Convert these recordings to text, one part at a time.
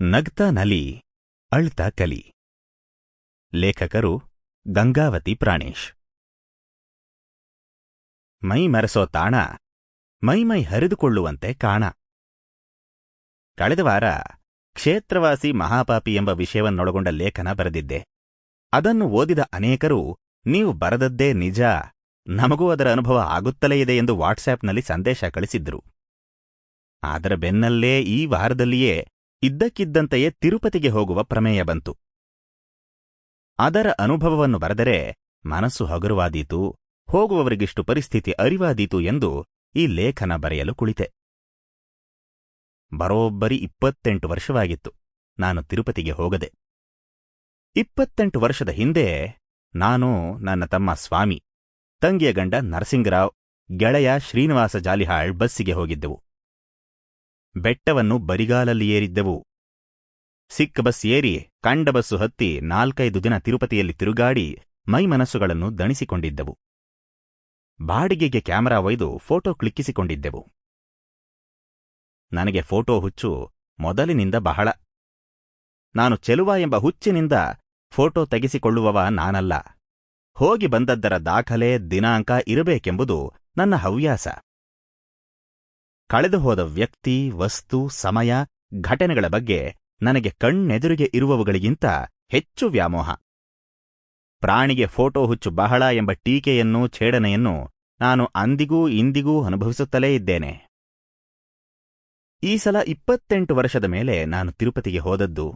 ನಗ್ತಾ ನಲಿ, ಅಳ್ತಾ ಕಲಿ. ಲೇಖಕರು ಗಂಗಾವತಿ ಪ್ರಾಣೇಶ್. ಮೈ ಮರೆಸೋ ತಾಣ, ಮೈ ಮೈ ಹರಿದುಕೊಳ್ಳುವಂತೆ ಕಾಣ. ಕಳೆದ ವಾರ ಕ್ಷೇತ್ರವಾಸಿ ಮಹಾಪಾಪಿ ಎಂಬ ವಿಷಯವನ್ನೊಳಗೊಂಡ ಲೇಖನ ಬರೆದಿದ್ದೆ. ಅದನ್ನು ಓದಿದ ಅನೇಕರು, ನೀವು ಬರದದ್ದೇ ನಿಜ, ನಮಗೂ ಅದರ ಅನುಭವ ಆಗುತ್ತಲೇ ಇದೆ ಎಂದು ವಾಟ್ಸ್ಆ್ಯಪ್ನಲ್ಲಿ ಸಂದೇಶ ಕಳಿಸಿದ್ರು. ಅದರ ಬೆನ್ನಲ್ಲೇ ಈ ವಾರದಲ್ಲಿಯೇ ಇದ್ದಕ್ಕಿದ್ದಂತೆಯೇ ತಿರುಪತಿಗೆ ಹೋಗುವ ಪ್ರಮೇಯ ಬಂತು. ಅದರ ಅನುಭವವನ್ನು ಬರೆದರೆ, ಮನಸ್ಸು ಹಗುರವಾದೀತು, ಹೋಗುವವರಿಗಿಷ್ಟು ಪರಿಸ್ಥಿತಿ ಅರಿವಾದೀತು ಎಂದು ಈ ಲೇಖನ ಬರೆಯಲು ಕುಳಿತೆ. ಬರೋಬ್ಬರಿ ಇಪ್ಪತ್ತೆಂಟು ವರ್ಷವಾಗಿತ್ತು, ನಾನು ತಿರುಪತಿಗೆ ಹೋಗದೆ. ಇಪ್ಪತ್ತೆಂಟು ವರ್ಷದ ಹಿಂದೆ ನಾನು ನನ್ನ ತಮ್ಮ ಸ್ವಾಮಿ, ತಂಗಿಯ ಗಂಡ ನರಸಿಂಗರಾವ್, ಗೆಳೆಯ ಶ್ರೀನಿವಾಸ ಜಾಲಿಹಾಳ್ ಬಸ್ಸಿಗೆ ಹೋಗಿದ್ದೆವು. ಬೆಟ್ಟವನ್ನು ಬರಿಗಾಲಲ್ಲಿ ಏರಿದ್ದೆವು. ಸಿಕ್ಕ ಬಸ್ ಏರಿ, ಕಂಡ ಬಸ್ಸು ಹತ್ತಿ ನಾಲ್ಕೈದು ದಿನ ತಿರುಪತಿಯಲ್ಲಿ ತಿರುಗಾಡಿ ಮೈಮನಸ್ಸುಗಳನ್ನು ದಣಿಸಿಕೊಂಡಿದ್ದೆವು. ಬಾಡಿಗೆಗೆ ಕ್ಯಾಮರಾ ಒಯ್ದು ಫೋಟೋ ಕ್ಲಿಕ್ಕಿಸಿಕೊಂಡಿದ್ದೆವು. ನನಗೆ ಫೋಟೋ ಹುಚ್ಚು ಮೊದಲಿನಿಂದ ಬಹಳ. ನಾನು ಚೆಲುವ ಎಂಬ ಹುಚ್ಚಿನಿಂದ ಫೋಟೋ ತೆಗೆಸಿಕೊಳ್ಳುವವ ನಾನಲ್ಲ. ಹೋಗಿ ಬಂದದ್ದರ ದಾಖಲೆ ದಿನಾಂಕ ಇರಬೇಕೆಂಬುದು ನನ್ನ ಹವ್ಯಾಸ. ಕಳೆದು ಹೋದ ವ್ಯಕ್ತಿ, ವಸ್ತು, ಸಮಯ, ಘಟನೆಗಳ ಬಗ್ಗೆ ನನಗೆ ಕಣ್ಣೆದುರಿಗೆ ಇರುವವುಗಳಿಗಿಂತ ಹೆಚ್ಚು ವ್ಯಾಮೋಹ. ಪ್ರಾಣಿಗೆ ಫೋಟೋ ಹುಚ್ಚು ಬಹಳ ಎಂಬ ಟೀಕೆಯನ್ನು ಛೇಡನೆಯನ್ನು ನಾನು ಅಂದಿಗೂ ಇಂದಿಗೂ ಅನುಭವಿಸುತ್ತಲೇ ಇದ್ದೇನೆ. ಈ ಸಲ ಇಪ್ಪತ್ತೆಂಟು ವರ್ಷದ ಮೇಲೆ ನಾನು ತಿರುಪತಿಗೆ ಹೋದದ್ದು.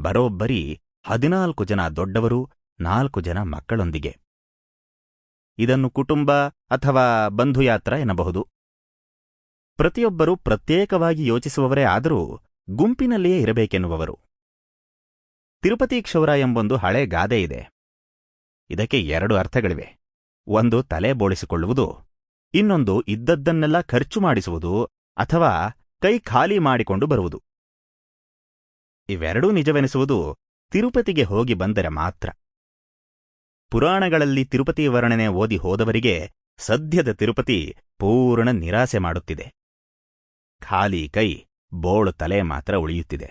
ಬರೋಬ್ಬರಿ ಹದಿನಾಲ್ಕು ಜನ ದೊಡ್ಡವರು, ನಾಲ್ಕು ಜನ ಮಕ್ಕಳೊಂದಿಗೆ. ಇದನ್ನು ಕುಟುಂಬ ಅಥವಾ ಬಂಧುಯಾತ್ರ ಎನ್ನಬಹುದು. ಪ್ರತಿಯೊಬ್ಬರೂ ಪ್ರತ್ಯೇಕವಾಗಿ ಯೋಚಿಸುವವರೇ ಆದರೂ ಗುಂಪಿನಲ್ಲಿಯೇ ಇರಬೇಕೆನ್ನುವವರು. ತಿರುಪತಿ ಕ್ಷೌರ ಎಂಬೊಂದು ಹಳೆ ಗಾದೆ ಇದೆ. ಇದಕ್ಕೆ ಎರಡು ಅರ್ಥಗಳಿವೆ. ಒಂದು ತಲೆ ಬೋಳಿಸಿಕೊಳ್ಳುವುದು, ಇನ್ನೊಂದು ಇದ್ದದ್ದನ್ನೆಲ್ಲ ಖರ್ಚು ಮಾಡಿಸುವುದು ಅಥವಾ ಕೈ ಖಾಲಿ ಮಾಡಿಕೊಂಡು ಬರುವುದು. ಇವೆರಡೂ ನಿಜವೆನಿಸುವುದು ತಿರುಪತಿಗೆ ಹೋಗಿ ಬಂದರೆ ಮಾತ್ರ. ಪುರಾಣಗಳಲ್ಲಿ ತಿರುಪತಿ ವರ್ಣನೆ ಓದಿ ಹೋದವರಿಗೆ ಸದ್ಯದ ತಿರುಪತಿ ಪೂರ್ಣ ನಿರಾಸೆ ಮಾಡುತ್ತಿದೆ. ಖಾಲಿ ಕೈ, ಬೋಳು ತಲೆ ಮಾತ್ರ ಉಳಿಯುತ್ತಿದೆ.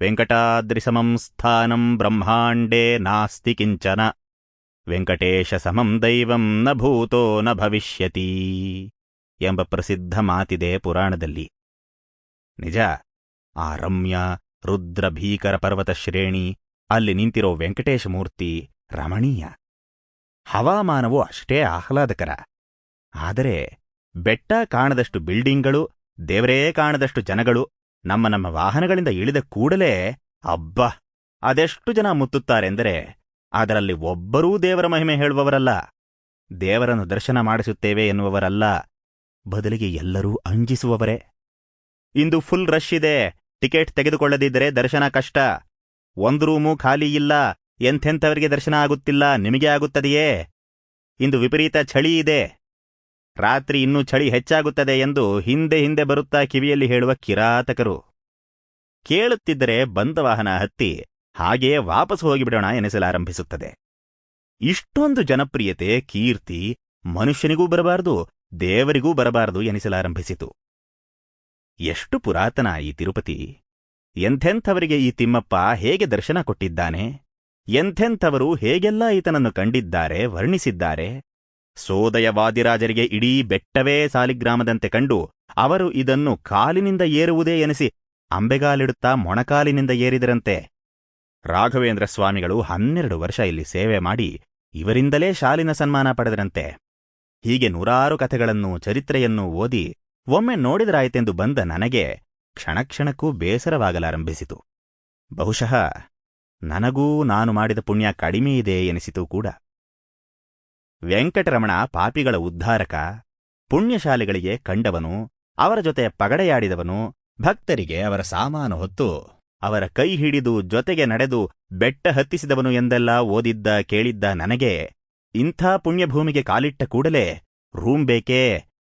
ವೆಂಕಟಾದ್ರಿಸಮಂ ಸ್ಥಾನಂ ಬ್ರಹ್ಮಾಂಡೇ ನಾಸ್ತಿ ಕಿಂಚನ. ವೆಂಕಟೇಶ ಸಮಂ ದೈವಂ ನ ಭೂತೋ ನ ಭವಿಷ್ಯತಿ ಎಂಬ ಪ್ರಸಿದ್ಧ ಮಾತಿದೆ ಪುರಾಣದಲ್ಲಿ. ನಿಜ ಆ ರಮ್ಯ ರುದ್ರ ಭೀಕರ ಪರ್ವತ ಶ್ರೇಣಿ, ಅಲ್ಲಿ ನಿಂತಿರೋ ವೆಂಕಟೇಶ ಮೂರ್ತಿ ರಮಣೀಯ. ಹವಾಮಾನವು ಅಷ್ಟೇ ಆಹ್ಲಾದಕರ. ಆದರೆ ಬೆಟ್ಟ ಕಾಣದಷ್ಟು ಬಿಲ್ಡಿಂಗ್ಗಳು ದೇವರೇ ಕಾಣದಷ್ಟು ಜನಗಳು ನಮ್ಮ ನಮ್ಮ ವಾಹನಗಳಿಂದ ಇಳಿದ ಕೂಡಲೇ, ಅಬ್ಬಾ, ಅದೆಷ್ಟು ಜನ ಮುತ್ತುತ್ತಾರೆಂದರೆ ಅದರಲ್ಲಿ ಒಬ್ಬರೂ ದೇವರ ಮಹಿಮೆ ಹೇಳುವವರಲ್ಲ. ದೇವರನ್ನು ದರ್ಶನ ಮಾಡಿಸುತ್ತೇವೆ ಎನ್ನುವವರಲ್ಲ. ಬದಲಿಗೆ ಎಲ್ಲರೂ ಅಂಜಿಸುವವರೇ. ಇಂದು ಫುಲ್ ರಶ್ ಇದೆ. ಟಿಕೆಟ್ ತೆಗೆದುಕೊಳ್ಳದಿದ್ದರೆ ದರ್ಶನ ಕಷ್ಟ. ಒಂದು ರೂಮು ಖಾಲಿ ಇಲ್ಲ. ಎಂಥೆಂಥವರಿಗೆ ದರ್ಶನ ಆಗುತ್ತಿಲ್ಲ. ನಿಮಗೆ ಆಗುತ್ತದೆಯೇ? ಇಂದು ವಿಪರೀತ ಚಳಿ ಇದೆ. ರಾತ್ರಿ ಇನ್ನೂ ಚಳಿ ಹೆಚ್ಚಾಗುತ್ತದೆ ಎಂದು ಹಿಂದೆ ಹಿಂದೆ ಬರುತ್ತಾ ಕಿವಿಯಲ್ಲಿ ಹೇಳುವ ಕಿರಾತಕರು. ಕೇಳುತ್ತಿದ್ದರೆ ಬಂದ ವಾಹನ ಹತ್ತಿ ಹಾಗೆಯೇ ವಾಪಸ್ ಹೋಗಿಬಿಡೋಣ ಎನಿಸಲಾರಂಭಿಸುತ್ತದೆ. ಇಷ್ಟೊಂದು ಜನಪ್ರಿಯತೆ, ಕೀರ್ತಿ ಮನುಷ್ಯನಿಗೂ ಬರಬಾರದು, ದೇವರಿಗೂ ಬರಬಾರದು ಎನಿಸಲಾರಂಭಿಸಿತು. ಎಷ್ಟು ಪುರಾತನ ಈ ತಿರುಪತಿ. ಎಂಥೆಂಥವರಿಗೆ ಈ ತಿಮ್ಮಪ್ಪ ಹೇಗೆ ದರ್ಶನ ಕೊಟ್ಟಿದ್ದಾನೆ? ಎಂಥೆಂಥವರು ಹೇಗೆಲ್ಲ ಈತನನ್ನು ಕಂಡಿದ್ದಾರೆ, ವರ್ಣಿಸಿದ್ದಾರೆ? ಸೋದಯವಾದಿರಾಜರಿಗೆ ಇಡೀ ಬೆಟ್ಟವೇ ಸಾಲಿಗ್ರಾಮದಂತೆ ಕಂಡು ಅವರು ಇದನ್ನು ಕಾಲಿನಿಂದ ಏರುವುದೇ ಎನಿಸಿ ಅಂಬೆಗಾಲಿಡುತ್ತಾ ಮೊಣಕಾಲಿನಿಂದ ಏರಿದರಂತೆ. ರಾಘವೇಂದ್ರ ಸ್ವಾಮಿಗಳು ಹನ್ನೆರಡು ವರ್ಷ ಇಲ್ಲಿ ಸೇವೆ ಮಾಡಿ ಇವರಿಂದಲೇ ಶಾಲಿನ ಸನ್ಮಾನ ಪಡೆದರಂತೆ. ಹೀಗೆ ನೂರಾರು ಕಥೆಗಳನ್ನು, ಚರಿತ್ರೆಯನ್ನು ಓದಿ ಒಮ್ಮೆ ನೋಡಿದರಾಯಿತೆಂದು ಬಂದ ನನಗೆ ಕ್ಷಣಕ್ಷಣಕ್ಕೂ ಬೇಸರವಾಗಲಾರಂಭಿಸಿತು. ಬಹುಶಃ ನನಗೂ ನಾನು ಮಾಡಿದ ಪುಣ್ಯ ಕಡಿಮೆಯಿದೆ ಎನಿಸಿತು ಕೂಡ. ವೆಂಕಟರಮಣ ಪಾಪಿಗಳ ಉದ್ಧಾರಕ, ಪುಣ್ಯಶಾಲಿಗಳಿಗೆ ಕಂಡವನು, ಅವರ ಜೊತೆ ಪಗಡೆಯಾಡಿದವನು, ಭಕ್ತರಿಗೆ ಅವರ ಸಾಮಾನು ಹೊತ್ತು, ಅವರ ಕೈ ಹಿಡಿದು ಜೊತೆಗೆ ನಡೆದು ಬೆಟ್ಟ ಹತ್ತಿಸಿದವನು ಎಂದೆಲ್ಲ ಓದಿದ್ದ ಕೇಳಿದ್ದ ನನಗೆ, ಇಂಥ ಪುಣ್ಯಭೂಮಿಗೆ ಕಾಲಿಟ್ಟ ಕೂಡಲೇ ರೂಮ್ ಬೇಕೇ,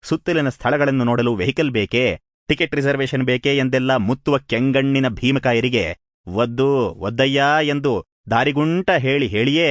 ಸುತ್ತಲಿನ ಸ್ಥಳಗಳನ್ನು ನೋಡಲು ವೆಹಿಕಲ್ ಬೇಕೇ, ಟಿಕೆಟ್ ರಿಸರ್ವೇಷನ್ ಬೇಕೇ ಎಂದೆಲ್ಲ ಮುತ್ತುವ ಕೆಂಗಣ್ಣಿನ ಭೀಮಕಾಯರಿಗೆ, ಒದ್ದು, ಒದ್ದಯ್ಯಾ ಎಂದು ದಾರಿಗುಂಟ ಹೇಳಿ ಹೇಳಿಯೇ